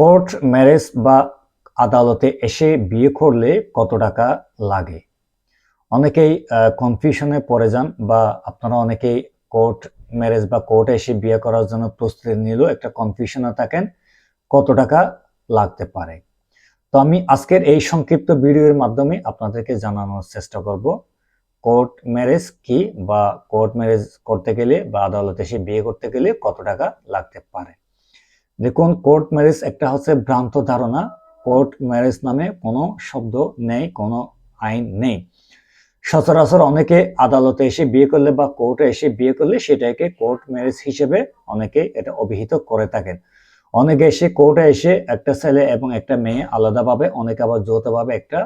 Court marriage বা আদালতে এসে বিয়ে করলে কত টাকা লাগে? অনেকেই কনফিউশনে পড়ে যান বা আপনারা অনেকেই কোর্ট ম্যারেজ বা কোর্টে এসে বিয়ে করার জন্য প্রস্তুতি নিলেও একটা কনফিউশনে থাকেন কত টাকা লাগতে পারে। তো আমি আজকের এই সংক্ষিপ্ত ভিডিওর মাধ্যমে আপনাদেরকে জানানোর চেষ্টা করব, কোর্ট ম্যারেজ কি বা কোর্ট ম্যারেজ করতে গেলে বা আদালতে এসে বিয়ে করতে গেলে কত টাকা লাগতে পারে? দেখুন কোর্ট ম্যারেজ একটা হচ্ছে ভ্রান্ত ধারণা। কোর্ট ম্যারেজ নামে কোনো শব্দ নেই, কোনো আইন নেই। সচরাচর অনেকে আদালতে এসে বিয়ে করলে বা কোর্টে এসে বিয়ে করলে সেটাকে কোর্ট ম্যারেজ হিসেবে অনেকে এটা অভিহিত করে থাকেন। অনেকে এসে কোর্টে এসে একটা ছেলে এবং একটা মেয়ে আলাদাভাবে, অনেকে আবার যৌথভাবে একটা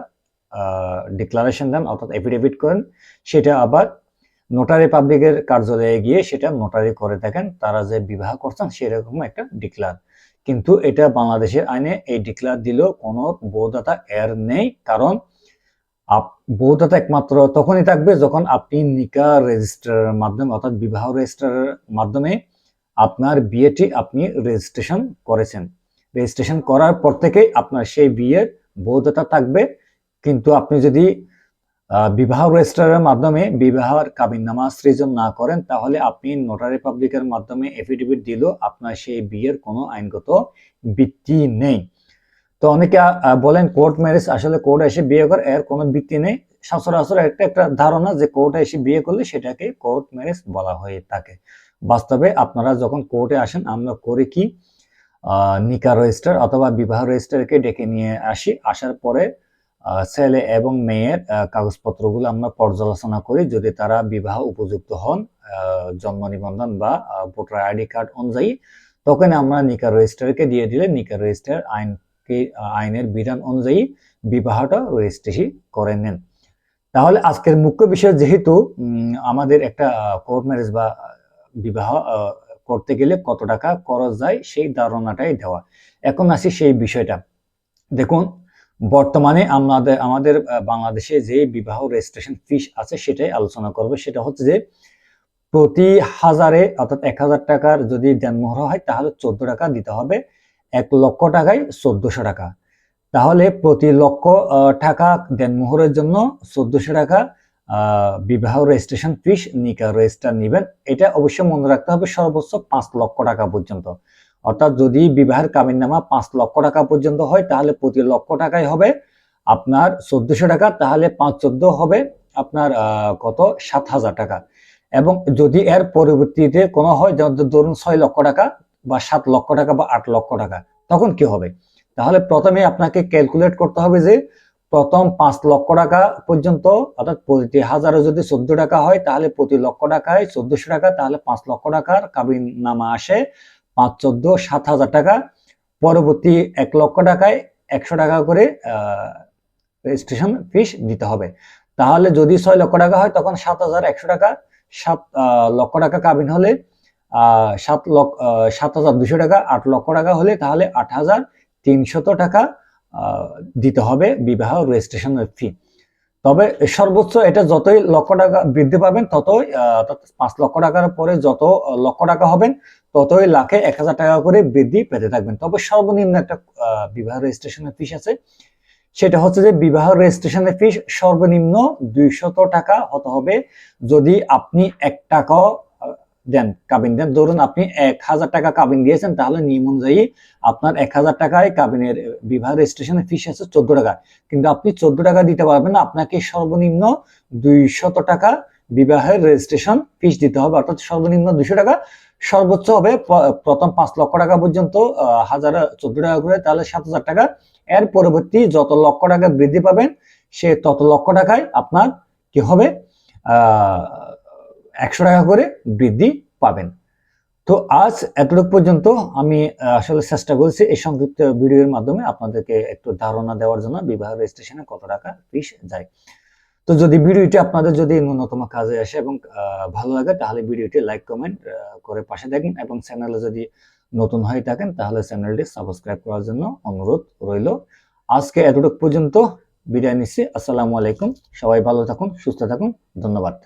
ডিক্লারেশন দেন, অর্থাৎ এফিডেভিট করেন। সেটা আবার নোটারি পাবলিকের কার্যালয়ে গিয়ে সেটা নোটারি করে থাকেন। তারা যে বিবাহ করছেন, সেরকম একটা ডিক্লার কিন্তু এটা বাংলাদেশের আইনে এই ডিক্লার দিলেও কোনো বৌদাতা এর নেই, কারণ বৌদাতা একমাত্র তখনই থাকবে যখন আপনি নিকা রেজিস্টারের মাধ্যমে, অর্থাৎ বিবাহ রেজিস্টারের মাধ্যমে আপনার বিয়েটি আপনি রেজিস্ট্রেশন করেছেন। রেজিস্ট্রেশন করার পর থেকে আপনার সেই বিয়ের বৌদ্ধতা থাকবে। কিন্তু আপনি যদি বিবাহ রেজিস্ট্রারের মাধ্যমে বিবাহের কাবিননামা সৃজন না করেন, তাহলে আপনি নোটারি পাবলিকের মাধ্যমে এফিডেভিট দিলেও আপনার সেই বিয়ের কোনো আইনগত ভিত্তি নেই। তো অনেকে বলেন কোর্ট ম্যারেজ আসলে কোর্টে এসে বিয়ে করে, এর কোনো ভিত্তি নেই। সচরাচর একটা একটা ধারণা যে কোর্টে এসে বিয়ে করলে সেটাকে কোর্ট ম্যারেজ বলা হয়ে থাকে। বাস্তবে আপনারা যখন কোর্টে আসেন, আমরা করে কি? নিকা রেজিস্টার অথবা বিবাহ রেজিস্টারকে ডেকে নিয়ে আসি। আসার পরে ছেলে এবং মেয়ের কাগজপত্রগুলো আমরা পর্যালোচনা করি যদি তারা বিবাহ উপযুক্ত হন জন্ম নিবন্ধন বা ভোটার আইডি কার্ড অনুযায়ী, তখন আমরা নিকা রেজিস্টারকে দিয়ে দিলে নিকা রেজিস্টার আইনকে আইনের বিধান অনুযায়ী বিবাহটা রেজিস্ট্রেশন করে নেন। তাহলে আজকের মুখ্য বিষয় যেহেতু আমাদের একটা কোর্ট ম্যারেজ বা বিবাহ করতে গেলে কত টাকা খরচ যায় সেই ধারণাটাই দেওয়া। এখন আসি সেই বিষয়টা। দেখুন বর্তমানে আমাদের আমাদের বাংলাদেশে যে বিবাহ রেজিস্ট্রেশন ফিস আছে সেটাই আলোচনা করব। সেটা হচ্ছে যে প্রতি হাজারে অর্থাৎ এক হাজার টাকার যদি দেনমোহর হয়, তাহলে চোদ্দ টাকা দিতে হবে। এক লক্ষ টাকায় চোদ্দশো টাকা। তাহলে প্রতি লক্ষ টাকা দেনমোহরের জন্য চোদ্দশো টাকা বিবাহ রেজিস্ট্রেশন ফিস নিকা রেজিস্টার নেবেন। এটা অবশ্যই মনে রাখতে হবে সর্বোচ্চ পাঁচ লক্ষ টাকা পর্যন্ত। অর্থাৎ যদি বিবাহের নামা পাঁচ লক্ষ টাকা পর্যন্ত হয়, তাহলে প্রতি লক্ষ টাকাই হবে আপনার চোদ্দশো টাকা, তাহলে পাঁচ চোদ্দ হবে আপনার কত? সাত হাজার টাকা। এবং যদি এর পরবর্তীতে কোনো হয় ধরুন ছয় লক্ষ টাকা বা সাত লক্ষ টাকা বা আট লক্ষ টাকা, তখন কি হবে? তাহলে প্রথমে আপনাকে ক্যালকুলেট করতে হবে যে প্রথম পাঁচ লক্ষ টাকা পর্যন্ত, অর্থাৎ প্রতি হাজারে যদি চোদ্দ টাকা হয়, তাহলে প্রতি লক্ষ টাকায় চোদ্দশো টাকা, তাহলে পাঁচ লক্ষ টাকার কাবিন নামা আসে পাঁচ চোদ্দ, সাত হাজার টাকা। পরবর্তী এক লক্ষ টাকায় একশো টাকা করে রেজিস্ট্রেশন ফিস দিতে হবে। তাহলে যদি ছয় লক্ষ টাকা হয়, তখন সাত হাজার একশো টাকা। সাত লক্ষ টাকা কাবিন হলে সাত লক্ষ সাত হাজার দুশো টাকা। আট লক্ষ টাকা হলে, তাহলে আট হাজার তিনশত টাকা দিতে হবে বিবাহ রেজিস্ট্রেশনের ফি তবে সর্বোচ্চ এটা যতই লক্ষ টাকা বৃদ্ধি পাবেন, ততই পাঁচ লক্ষ টাকার পরে যত লক্ষ টাকা হবেন, ততই লাখে এক হাজার টাকা করে বৃদ্ধি পেতে থাকবেন। তবে সর্বনিম্ন একটা বিবাহ রেজিস্ট্রেশনের ফিস আছে। সেটা হচ্ছে যে বিবাহ রেজিস্ট্রেশনের ফিস সর্বনিম্ন দুইশত টাকা হতে হবে। যদি আপনি এক টাকাও দেন কাবিন দেন। ধরুন আপনি এক হাজার টাকা কাবিন দিয়েছেন, তাহলে নিয়ম অনুযায়ী আপনার এক হাজার টাকায় কাবিনের বিবাহ রেজিস্ট্রেশনের ফিস আছে চোদ্দ টাকা। কিন্তু আপনি চোদ্দ টাকা দিতে পারবেন আপনাকে সর্বনিম্ন দুইশত টাকা বিবাহের রেজিস্ট্রেশন ফিস দিতে হবে। অর্থাৎ সর্বনিম্ন দুইশো টাকা, সর্বোচ্চ হবে প্রথম পাঁচ লক্ষ টাকা পর্যন্ত হাজার, চোদ্দ টাকা করে, তাহলে সাত হাজার টাকা। এর পরবর্তী যত লক্ষ টাকা বৃদ্ধি পাবেন, সে তত লক্ষ টাকায় আপনার কি হবে? একশো টাকা করে বৃদ্ধি পাবেন। তো আজ এতটুকু পর্যন্ত আমি আসলে চেষ্টা করছি এই সংক্ষিপ্ত ভিডিওর মাধ্যমে আপনাদেরকে একটু ধারণা দেওয়ার জন্য বিবাহ রেজিস্ট্রেশনে কত টাকা ফিস যায়। তো যদি ভিডিওটি আপনাদের যদি ন্যূনতম কাজে আসে এবং ভালো লাগে, তাহলে ভিডিওটি লাইক কমেন্ট করে পাশে দেখেন এবং চ্যানেলে যদি নতুন হয়ে থাকেন, তাহলে চ্যানেলটি সাবস্ক্রাইব করার জন্য অনুরোধ রইল। আজকে এতটুকু পর্যন্ত বিদায় নিচ্ছি। আসসালামু আলাইকুম। সবাই ভালো থাকুন, সুস্থ থাকুন। ধন্যবাদ।